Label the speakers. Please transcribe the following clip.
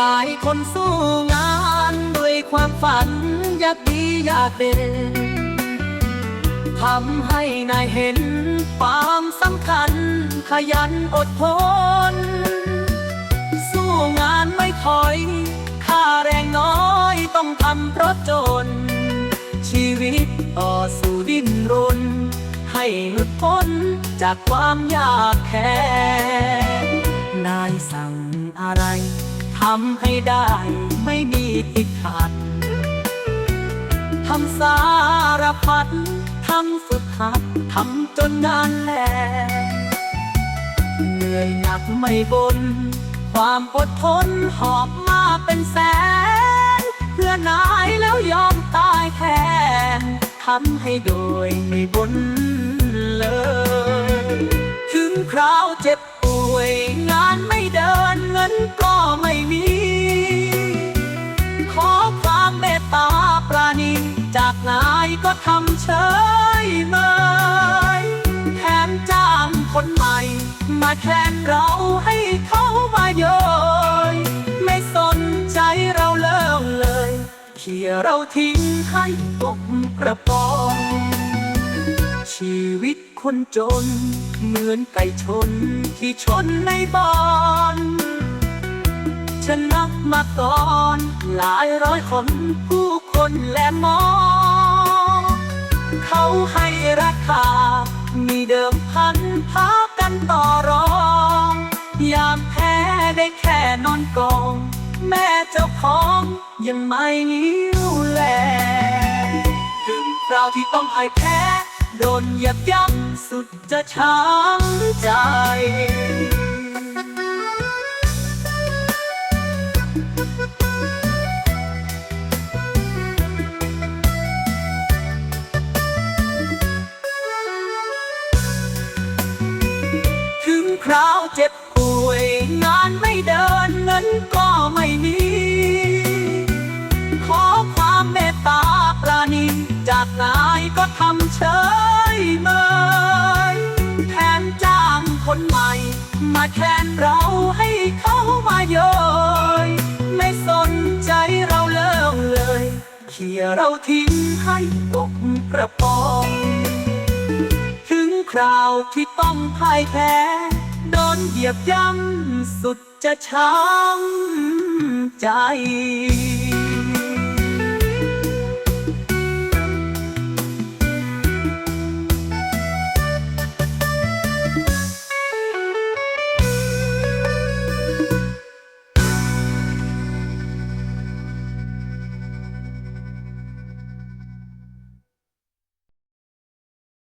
Speaker 1: ลายคนสู้งานด้วยความฝันอยากดีอยากเด่นทำให้นายเห็นความสำคัญ ขยันอดทน สู้งานไม่ถอย ค่าแรงน้อยต้องทำเพราะจน ชีวิตต่อสู้ดิ้นรน ให้หลุดพ้นจากความยากแค้นนายสั่งอะไร ทำให้ได้ไม่มีติดขัดทำสารพัดทำฝึกหัดทำจนงานแลเหนื่อยหนักไม่บน ความอดทนหอบมาเป็นแสน เพื่อนายแล้วยอมตายแทนทำให้โดยไม่บนเลย ถึงคราวเจ็บป่วย นเงินก็ไม่มี ขอความเมตตาปราณีจากนายก็ทำเฉยเมยแถมจ้างคนใหม่ มาแทนเราให้เขามาโยยไม่สนใจเราเลิกเลยเขี่ยเราทิ้งให้ตกกระป๋องชีวิตคนจน เหมือนไก่ชนที่ชนในบอน ฉันนับมาก่อน หลายร้อยคนผู้คนและหมอเขาให้ราคา มีเดิมพันพากันต่อรอง ยามแพ้ได้แค่นอนกอง แม่เจ้าของยังไม่ยิ้วแลถึงคราวที่ต้องให้แพ้ โดนหยับยั้งสุดจะช้ำใจ คราวเจ็บป่วย งานไม่เดินเงินก็ไม่มี ขอความเมตตาปราณีจากนายก็ทำเฉยเมยแทนจ้างคนใหม่ มาแทนเราให้เขามาโยยไม่สนใจเราเลิกเลยเขี่ยเราทิ้งให้ตกกระป๋อง ถึงคราวที่ต้องพ่ายแพ้ นเหยียบย่ำสุดจะช้ำใจ